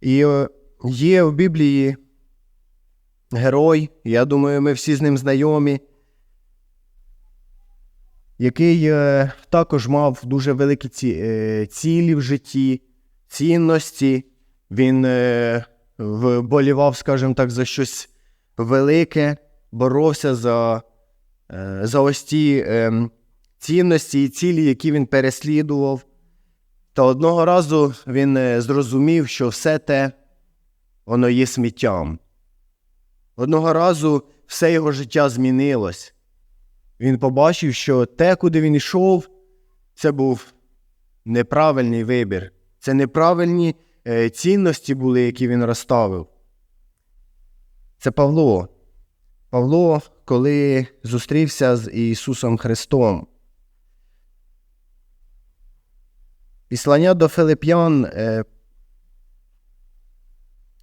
І е, є в Біблії герой, я думаю, ми всі з ним знайомі, який е, також мав дуже великі е, цілі в житті, цінності. Він вболівав, скажімо так, за щось велике, боровся за, за ось ті е, цінності і цілі, які він переслідував. Та одного разу він е, зрозумів, що все те воно є сміттям. Одного разу все його життя змінилось. Він побачив, що те, куди він йшов, це був неправильний вибір. Це неправильні е, цінності були, які він розставив. Це Павло. Павло, коли зустрівся з Ісусом Христом. Післання до Филип'ян, е,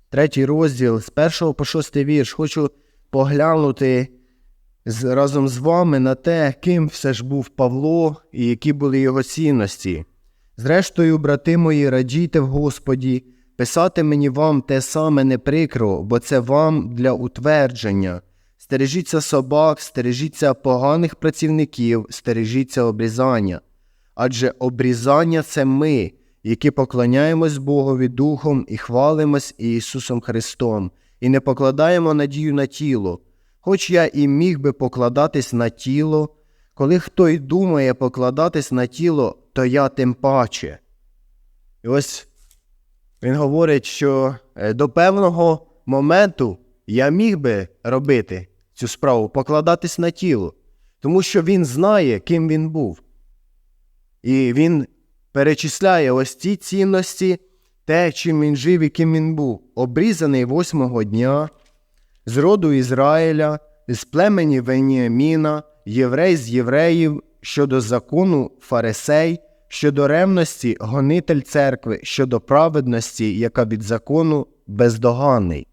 третій розділ, з першого по шостий вірш, хочу поглянути разом з вами на те, ким все ж був Павло і які були його цінності. Зрештою, брати мої, радійте в Господі, писати мені вам те саме не прикро, бо це вам для утвердження. Стережіться собак, стережіться поганих працівників, стережіться обрізання. Адже обрізання це ми, які поклоняємось Богові Духом і хвалимось Ісусом Христом, і не покладаємо надію на тіло. Хоч я і міг би покладатись на тіло, коли хто й думає покладатись на тіло, то я тим паче. І ось він говорить, що е, до певного моменту я міг би робити цю справу, покладатись на тіло, тому що він знає, ким він був. І він перечисляє ось ці цінності, те, чим він жив і ким він був, обрізаний восьмого дня, з роду Ізраїля, з племені Веніаміна, єврей з євреїв, щодо закону фарисей, щодо ревності гонитель церкви, щодо праведності, яка від закону бездоганний.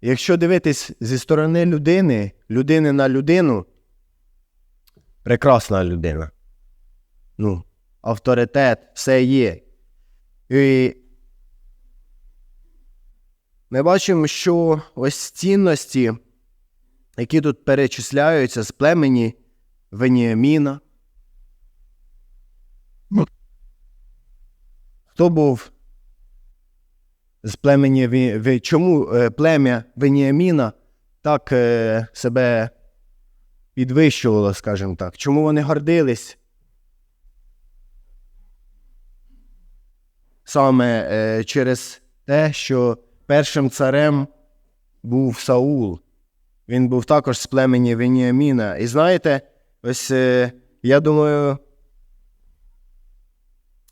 Якщо дивитись зі сторони людини, людини на людину, прекрасна людина. Ну, авторитет, все є. І ми бачимо, що ось цінності, які тут перечисляються з племені Веніаміна. Хто був з племені чому е, плем'я Веніаміна так е, себе підвищувало, скажімо так? Чому вони гордились? Саме е, через те, що першим царем був Саул. Він був також з племені Веніаміна. І знаєте, ось е, я думаю,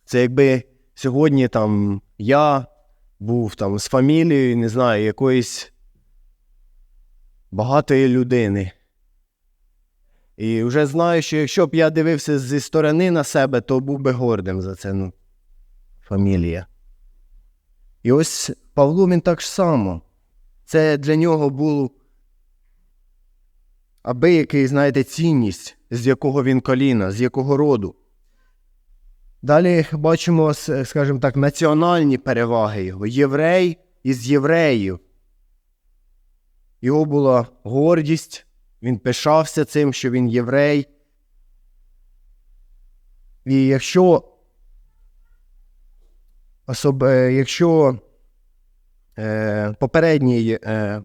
це якби сьогодні там я був там з фамілією, не знаю, якоїсь багатої людини. І вже знаю, що якщо б я дивився зі сторони на себе, то був би гордим за це. Ну, фамілія. І ось Павло він так само. Це для нього було аби який, знаєте, цінність, з якого він коліна, з якого роду. Далі бачимо, скажімо так, національні переваги його. Єврей із євреїв. Його була гордість, він пишався цим, що він єврей. І якщо особ... е, якщо е, попередній, е,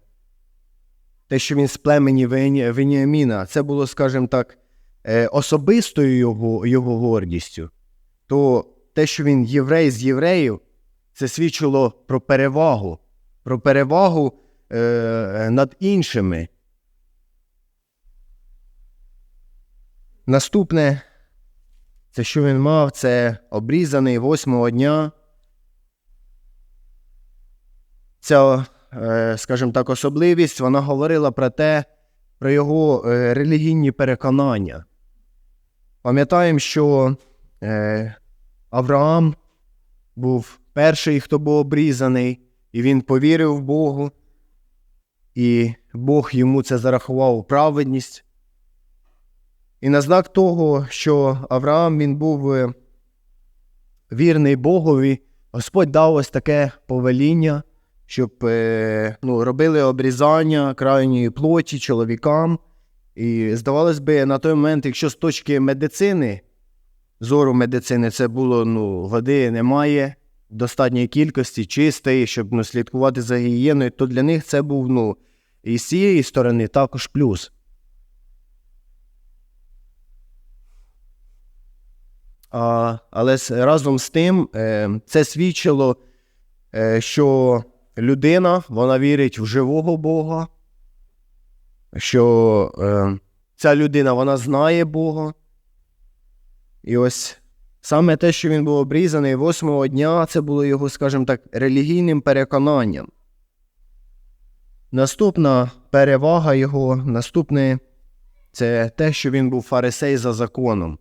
те, що він з племені Веніаміна, це було, скажімо так, е, особистою його, його гордістю, то те, що він єврей з євреїв, це свідчило про перевагу, про перевагу е, над іншими. Наступне, це що він мав, це обрізаний восьмого дня. Ця, е, скажімо так, особливість вона говорила про те, про його е, релігійні переконання. Пам'ятаємо, що е, Авраам був перший, хто був обрізаний, і він повірив Богу, і Бог йому це зарахував у праведність. І на знак того, що Авраам він був е, вірний Богові, Господь дав ось таке повеління, щоб е, ну, робили обрізання крайньої плоті чоловікам. І здавалось би, на той момент, якщо з точки медицини, зору медицини, це було ну, води немає достатньої кількості, чистої, щоб ну, слідкувати за гігієною, то для них це був ну, і з цієї сторони також плюс. А, але разом з тим е, це свідчило, е, що людина вона вірить в живого Бога, що е, ця людина вона знає Бога. І ось саме те, що він був обрізаний восьмого дня, це було його, скажімо так, релігійним переконанням. Наступна перевага його, наступне це те, що він був фарисей за законом.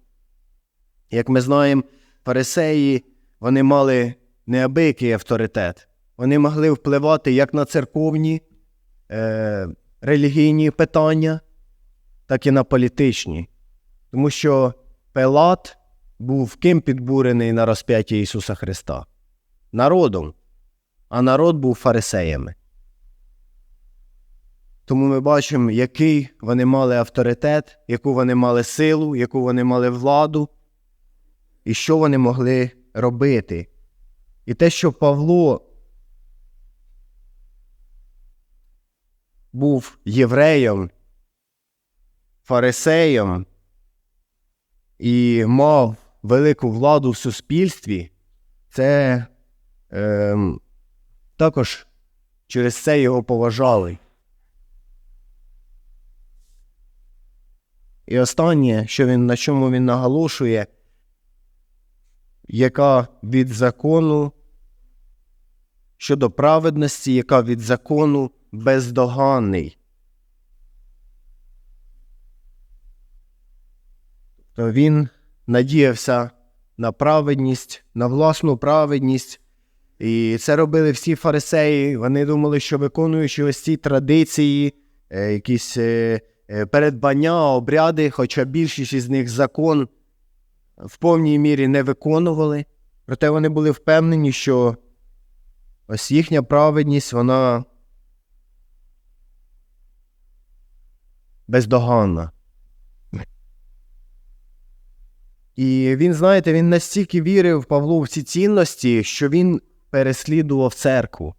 Як ми знаємо, фарисеї вони мали неабиякий авторитет. Вони могли впливати як на церковні е, релігійні питання, так і на політичні. Тому що Пилат був ким підбурений на розп'яття Ісуса Христа? Народом. А народ був фарисеями. Тому ми бачимо, який вони мали авторитет, яку вони мали силу, яку вони мали владу, і що вони могли робити. І те, що Павло був євреєм, фарисеєм і мав велику владу в суспільстві, це ем, також через це його поважали. І останнє, що він, на чому він наголошує, яка від закону щодо праведності, яка від закону бездоганний. То він надіявся на праведність, на власну праведність. І це робили всі фарисеї. Вони думали, що виконуючи ось ці традиції, е, якісь е, е, передбання, обряди, хоча більшість із них закон в повній мірі не виконували. Проте вони були впевнені, що ось їхня праведність, вона бездоганна. І він, знаєте, він настільки вірив Павлу в ці цінності, що він переслідував церкву.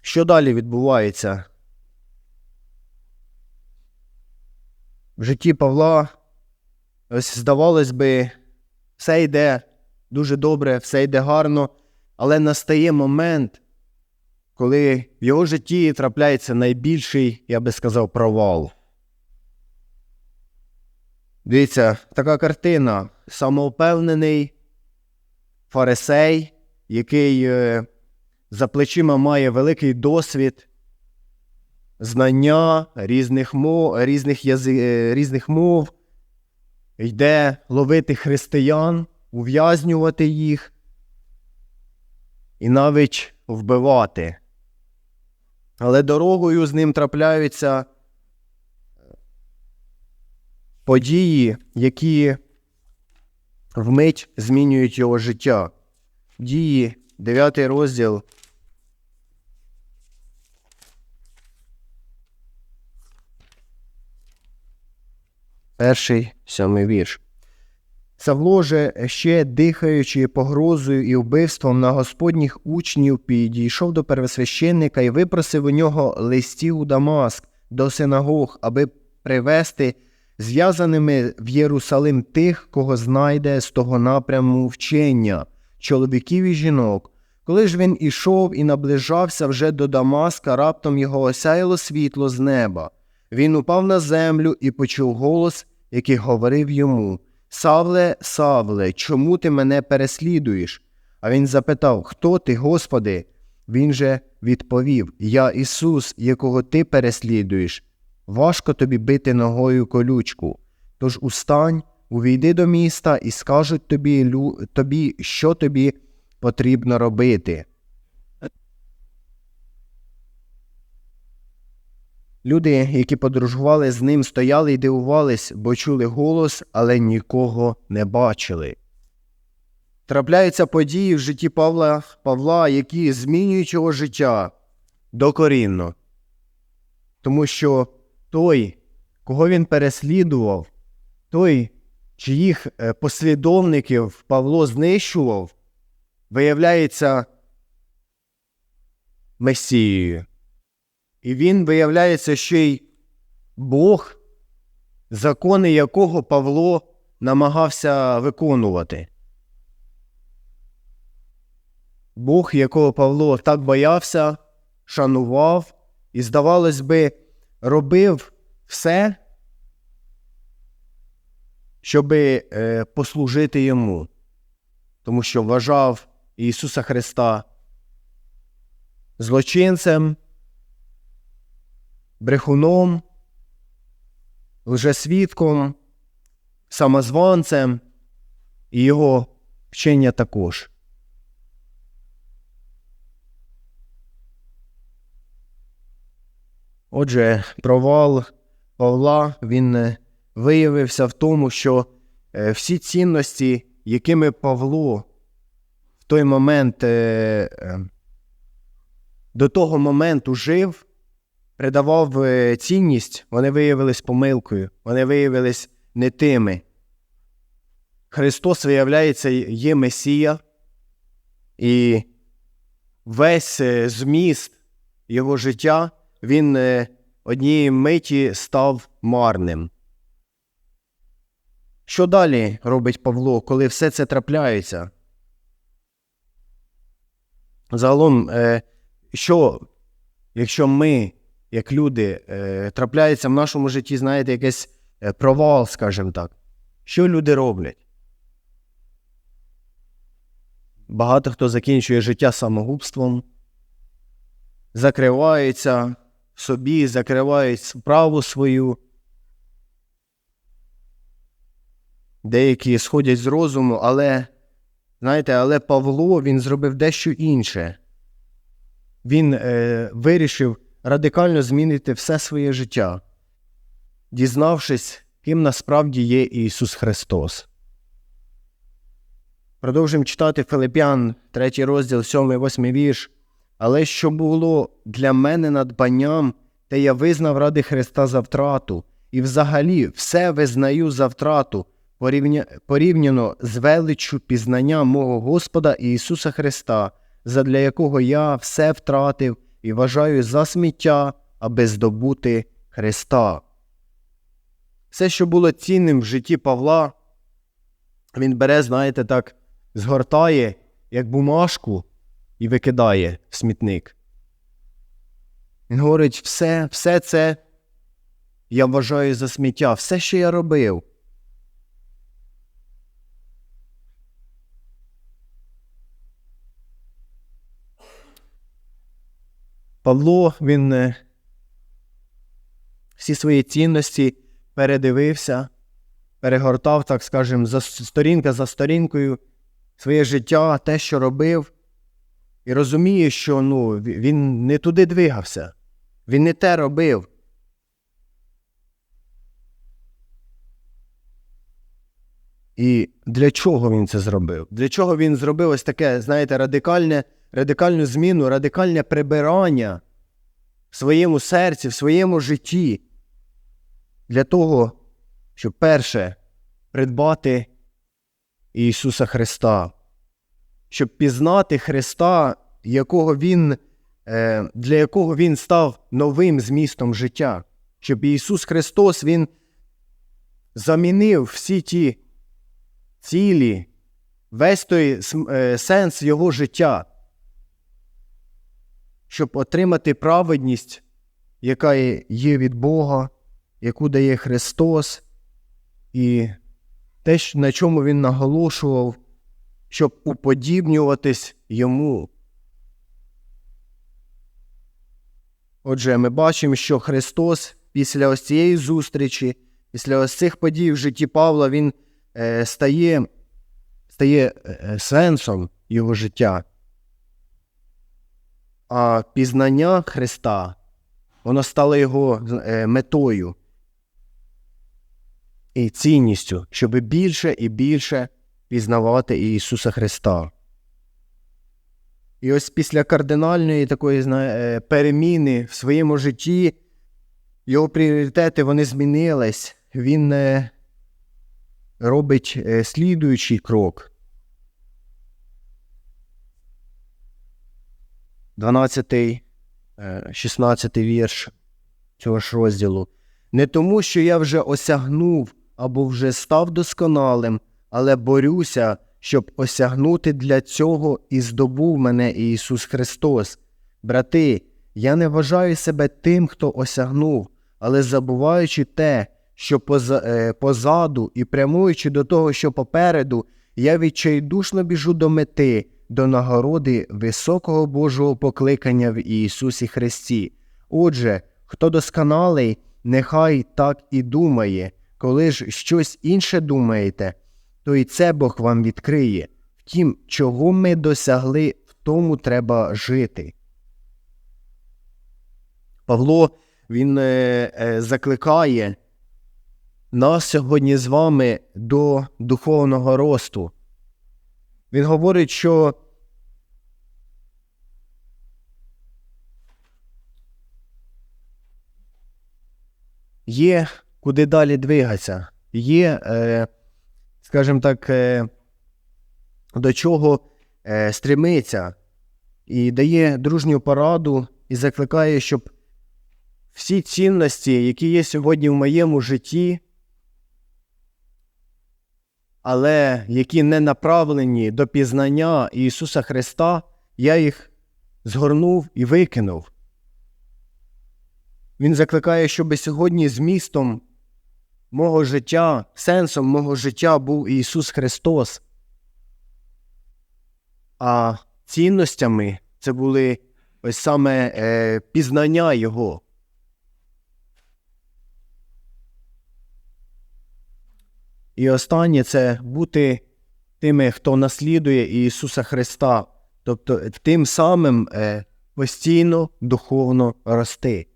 Що далі відбувається? В житті Павла, ось здавалось би, все йде дуже добре, все йде гарно, але настає момент, коли в його житті трапляється найбільший, я би сказав, провал. Дивіться, така картина. Самовпевнений фарисей, який е, за плечима має великий досвід, знання різних мов, різних, язи, е, різних мов, йде ловити християн, ув'язнювати їх і навіть вбивати. Але дорогою з ним трапляються події, які вмить змінюють його життя. Дії, 9 розділ. Перший сьомий вірш. Савло же, ще дихаючи погрозою і вбивством на господніх учнів, підійшов до первосвященника і випросив у нього листів у Дамаск до синагог, аби привести зв'язаними в Єрусалим тих, кого знайде з того напряму вчення, чоловіків і жінок. Коли ж він ішов і наближався вже до Дамаска, раптом його осяяло світло з неба. Він упав на землю і почув голос, який говорив йому Савле, Савле, чому ти мене переслідуєш? А він запитав Хто ти, Господи? Він же відповів Я Ісус, якого ти переслідуєш. Важко тобі бити ногою колючку. Тож устань, увійди до міста і скажуть тобі, тобі, що тобі потрібно робити. Люди, які подорожували з ним, стояли і дивувались, бо чули голос, але нікого не бачили. Трапляються події в житті Павла, Павла, які змінюють його життя докорінно. Тому що той, кого він переслідував, той, чиїх е, послідовників Павло знищував, виявляється Месією. І він виявляється ще й Бог, закони якого Павло намагався виконувати. Бог, якого Павло так боявся, шанував і, здавалось би, робив все, щоб е, послужити йому, тому що вважав Ісуса Христа злочинцем, брехуном, лжесвідком, самозванцем і його вчення також. Отже, провал Павла він е, виявився в тому, що е, всі цінності, якими Павло в той момент е, до того моменту жив, придавав е, цінність, вони виявились помилкою, вони виявились не тими. Христос, виявляється, є Месія, і весь е, зміст його життя він е, однієї миті став марним. Що далі робить Павло, коли все це трапляється? Загалом, що, якщо ми, як люди, е, трапляється в нашому житті, знаєте, якийсь е, провал, скажімо так, що люди роблять? Багато хто закінчує життя самогубством, закривається собі, закривають справу свою. Деякі сходять з розуму, але, знаєте, але Павло він зробив дещо інше. Він е, вирішив радикально змінити все своє життя, дізнавшись, ким насправді є Ісус Христос. Продовжуємо читати Филип'ян, 3 розділ, 7-8 вірш. Але що було для мене надбанням, те я визнав ради Христа за втрату, і взагалі все визнаю за втрату, порівня... порівняно з величчю пізнання мого Господа Ісуса Христа, задля якого я все втратив і вважаю за сміття, аби здобути Христа. Все, що було цінним в житті Павла, він бере, знаєте, так, згортає, як бумажку і викидає в смітник. Він говорить, все, все це я вважаю за сміття, все, що я робив. Павло, він е, всі свої цінності передивився, перегортав, так скажемо, за сторінка за сторінкою своє життя, те, що робив, і розуміє, що ну, він не туди двигався, він не те робив. І для чого він це зробив? Для чого він зробив ось таке, знаєте, радикальне, радикальну зміну, радикальне прибирання в своєму серці, в своєму житті? Для того, щоб перше придбати Ісуса Христа щоб пізнати Христа, якого він, е, для якого Він став новим змістом життя, щоб Ісус Христос Він замінив всі ті цілі, весь той е, сенс Його життя, щоб отримати праведність, яка є від Бога, яку дає Христос, і те, на чому Він наголошував щоб уподібнюватись йому. Отже, ми бачимо, що Христос після ось цієї зустрічі, після ось цих подій в житті Павла, Він е, стає стає е, сенсом його життя. А пізнання Христа воно стало його е, метою і цінністю, щоб більше і більше пізнавати Ісуса Христа. І ось після кардинальної такої переміни в своєму житті його пріоритети вони змінились. Він е, робить е, слідуючий крок. 12, 16 вірш цього ж розділу. Не тому, що я вже осягнув або вже став досконалим, але борюся, щоб осягнути для цього і здобув мене Ісус Христос. Брати, я не вважаю себе тим, хто осягнув, але забуваючи те, що е, позаду і прямуючи до того, що попереду, я відчайдушно біжу до мети, до нагороди високого Божого покликання в Ісусі Христі. Отже, хто досконалий, нехай так і думає, коли ж щось інше думаєте, то і це Бог вам відкриє. Втім, чого ми досягли, в тому треба жити. Павло він е, е, закликає нас сьогодні з вами до духовного росту. Він говорить, що є куди далі двигатися, є, е, скажімо так, е, до чого е, стремиться, і дає дружню пораду і закликає, щоб всі цінності, які є сьогодні в моєму житті, але які не направлені до пізнання Ісуса Христа, я їх згорнув і викинув. Він закликає, щоб сьогодні змістом мого життя, сенсом мого життя був Ісус Христос. А цінностями це були ось саме е, пізнання Його. І останнє це бути тими, хто наслідує Ісуса Христа, тобто тим самим е, постійно духовно рости.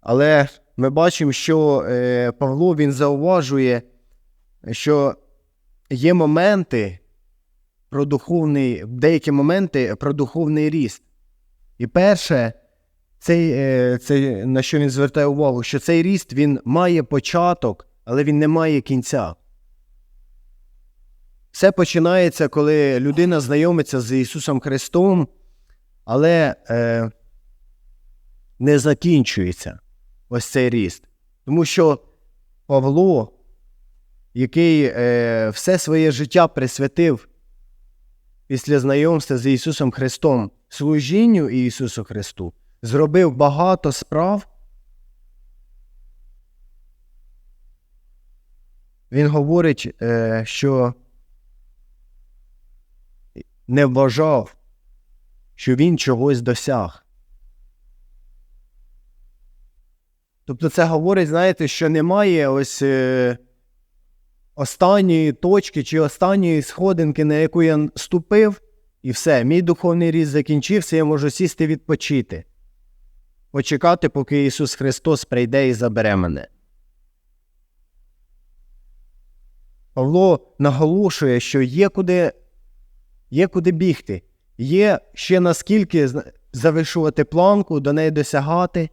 Але ми бачимо, що е, Павло він зауважує, що є моменти про духовний, деякі моменти про духовний ріст. І перше, цей, е, це, на що він звертає увагу, що цей ріст він має початок але він не має кінця. Все починається, коли людина знайомиться з Ісусом Христом, але е, не закінчується ось цей ріст. Тому що Павло, який е, все своє життя присвятив після знайомства з Ісусом Христом служінню Ісусу Христу, зробив багато справ. Він говорить, е, що не вважав, що він чогось досяг. Тобто це говорить, знаєте, що немає ось е, останньої точки чи останньої сходинки, на яку я ступив, і все, мій духовний ріст закінчився, я можу сісти відпочити, почекати, поки Ісус Христос прийде і забере мене. Павло наголошує, що є куди є куди бігти, є ще наскільки завишувати планку, до неї досягати,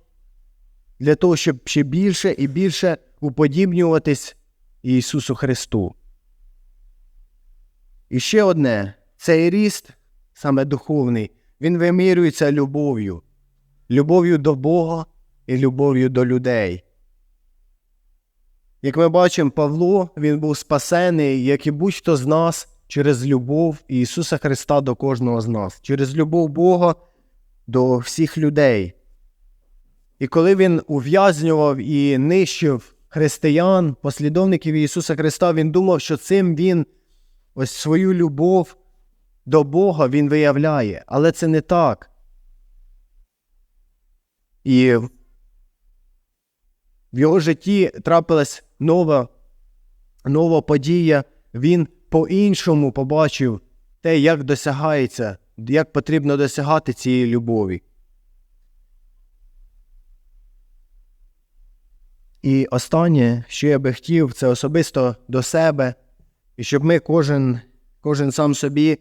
для того, щоб ще більше і більше уподібнюватись Ісусу Христу. І ще одне цей ріст, саме духовний, він вимірюється любов'ю, любов'ю до Бога і любов'ю до людей. Як ми бачимо, Павло він був спасений, як і будь-хто з нас, через любов Ісуса Христа до кожного з нас, через любов Бога до всіх людей. І коли він ув'язнював і нищив християн, послідовників Ісуса Христа, він думав, що цим він ось свою любов до Бога він виявляє. Але це не так. І в його житті трапилась нова нова подія, він по-іншому побачив те, як досягається, як потрібно досягати цієї любові. І останнє, що я би хотів, це особисто до себе, і щоб ми кожен, кожен сам собі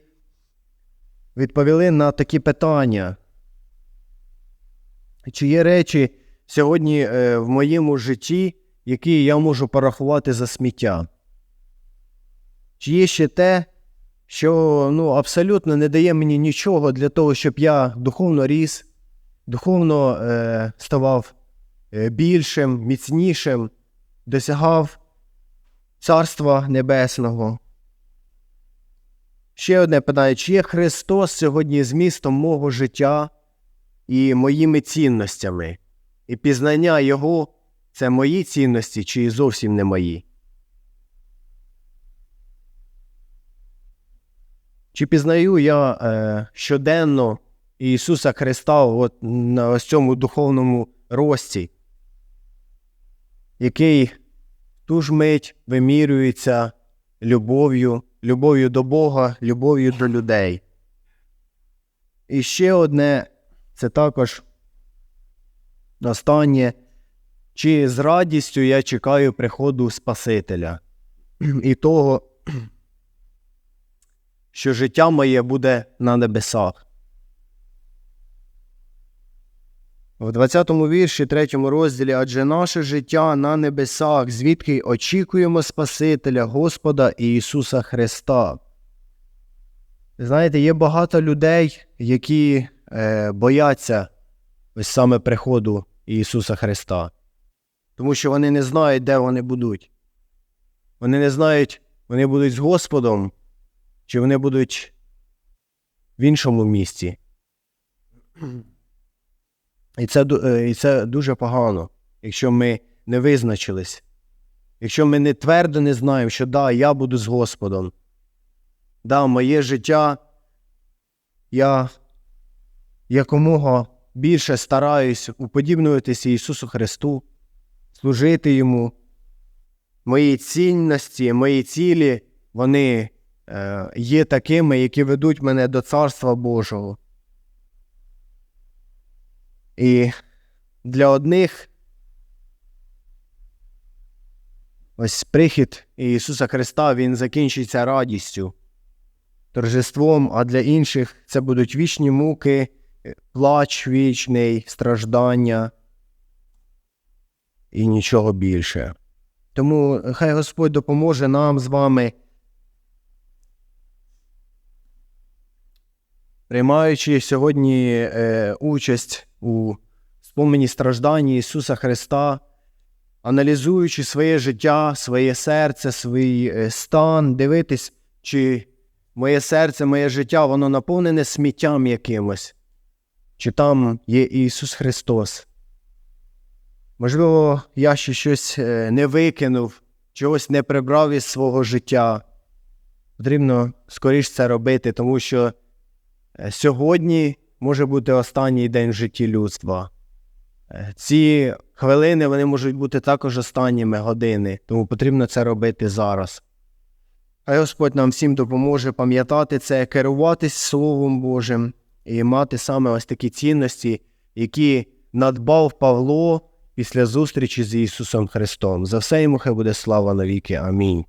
відповіли на такі питання. Чи є речі сьогодні е, в моєму житті, які я можу порахувати за сміття? Чи є ще те, що ну, абсолютно не дає мені нічого для того, щоб я духовно ріс, духовно е, ставав е, більшим, міцнішим, досягав Царства Небесного? Ще одне питання: чи є Христос сьогодні змістом мого життя і моїми цінностями? І пізнання Його це мої цінності, чи зовсім не мої? Чи пізнаю я е, щоденно Ісуса Христа от, на ось цьому духовному рості, який ту ж мить вимірюється любов'ю, любов'ю до Бога, любов'ю до людей? І ще одне це також останнє, чи з радістю я чекаю приходу Спасителя і того, що життя моє буде на небесах. В 20 вірші, 3 розділі, адже наше життя на небесах, звідки очікуємо Спасителя Господа Ісуса Христа. Знаєте, є багато людей, які е, бояться ось саме приходу Ісуса Христа, тому що вони не знають, де вони будуть. Вони не знають, вони будуть з Господом, чи вони будуть в іншому місці. І це, е, і це дуже погано, якщо ми не визначились. Якщо ми не твердо не знаємо, що да, я буду з Господом. Да, моє життя, я якомога більше стараюсь уподібнюватися Ісусу Христу, служити Йому. Мої цінності, мої цілі, вони е, є такими, які ведуть мене до Царства Божого. І для одних ось прихід Ісуса Христа Він закінчиться радістю, торжеством, а для інших це будуть вічні муки, плач вічний, страждання і нічого більше. Тому хай Господь допоможе нам з вами, приймаючи сьогодні е, участь у спомені страждання Ісуса Христа, аналізуючи своє життя, своє серце, свій е, стан, дивитись, чи моє серце, моє життя, воно наповнене сміттям якимось, чи там є Ісус Христос. Можливо, я ще щось е, не викинув, чогось не прибрав із свого життя. Потрібно скоріш це робити, тому що е, сьогодні може бути останній день в житті людства. Е, Ці хвилини вони можуть бути також останніми години, тому потрібно це робити зараз. Хай Господь нам всім допоможе пам'ятати це, керуватись Словом Божим і мати саме ось такі цінності, які надбав Павло після зустрічі з Ісусом Христом. За все йому хай буде слава навіки. Амінь.